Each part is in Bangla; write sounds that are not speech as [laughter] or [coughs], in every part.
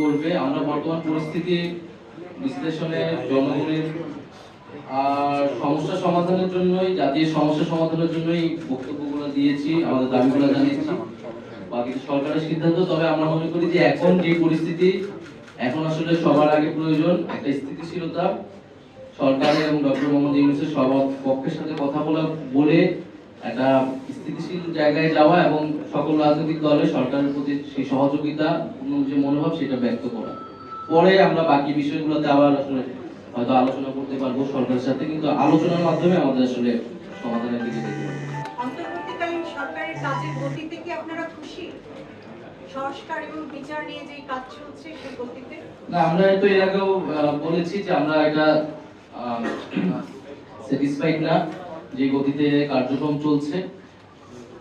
করবে। আমরা বর্তমান পরিস্থিতি বিশ্লেষণে, জনগণের, আর সমস্যা সমাধানের জন্যই, জাতীয় সমস্যা সমাধানের জন্যই বক্তব্যগুলো দিয়েছি, আমাদের দাবিগুলো জানিয়েছি। বাকি সরকারের সিদ্ধান্ত, তবে আমরা মনে করি যে এখন যে পরিস্থিতি, এখন আসলে সবার আগে প্রয়োজন একটা স্থিতিশীলতা। সরকারের এবং ডক্টর মোহাম্মদ ইউনুসের সব পক্ষের সাথে কথা বলা, বলে একটা স্থিতিশীল জায়গায় যাওয়া এবং সকল রাজনৈতিক দলে সরকারের প্রতি সেই সহযোগিতা যে মনোভাব সেটা ব্যক্ত করা। পরে আমরা বাকি বিষয়গুলোতে আবার আসলে হয়তো আলোচনা করতে পারব সরকারের সাথে কিন্তু আলোচনার মাধ্যমে আমাদের আসলে সমাধানের দিকে যেতে হবে। অন্তর্বর্তীকালীন সরকারের কাজের গতিতে কি আপনারা খুশি? সংস্কার এবং বিচার নিয়ে যে কাজ চলছে সেই গতিতে? না আমরা তো এর আগেও আহ, বলেছি যে আমরা এটা স্যাটিসফাইড [coughs] না। যে গতিতে কার্যক্রম চলছে।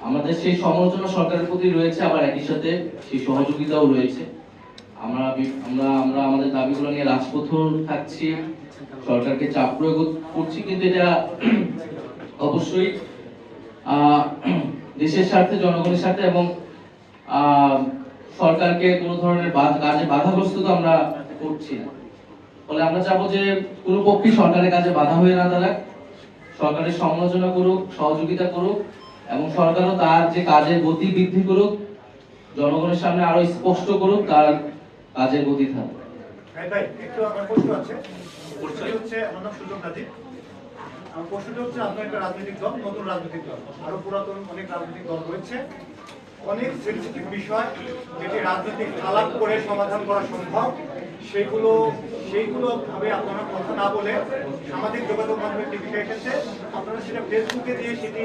আমাদের সেই সমালোচনা সরকারের প্রতি রয়েছে, আবার একই সাথে সেই সহযোগিতাও রয়েছে। আমরা আমরা আমরা আমাদের দাবিগুলো নিয়ে রাজপথও থাকছি, সরকারকে চাপ প্রয়োগ করছি, কিন্তু এটা অবশ্যই দেশের স্বার্থে, জনগণের স্বার্থে এবং সরকারকে কোনো ধরনের কাজে বাধাগ্রস্ত তো আমরা করছি না। ফলে আমরা চাবো যে কোনো পক্ষই সরকারের কাজে বাধা হয়ে না দাঁড়াক। সরকারের সমালোচনা করুক, সহযোগিতা করুক এবং সরকারও তার যে কাজের গতি বৃদ্ধি করুক, জনগণের সামনে আরও স্পষ্ট করুক, তার কাজের গতি ভাই একটু প্রশ্ন আছে। হচ্ছে প্রশ্নটি হচ্ছে আপনার একটা রাজনৈতিক দল, নতুন রাজনৈতিক দল। আরও পুরাতন অনেক রাজনৈতিক দল রয়েছে। অনেক সেন্সিটিভ বিষয় যেটি রাজনৈতিক আলাপ করে সমাধান করা সম্ভব। সেইগুলো সেইগুলো ভাবে আপনারা কথা না বলে সামাজিক যোগাযোগ মাধ্যমে টিভিতে এসেছে আপনারা সেটা ফেসবুকে দিয়ে সেটি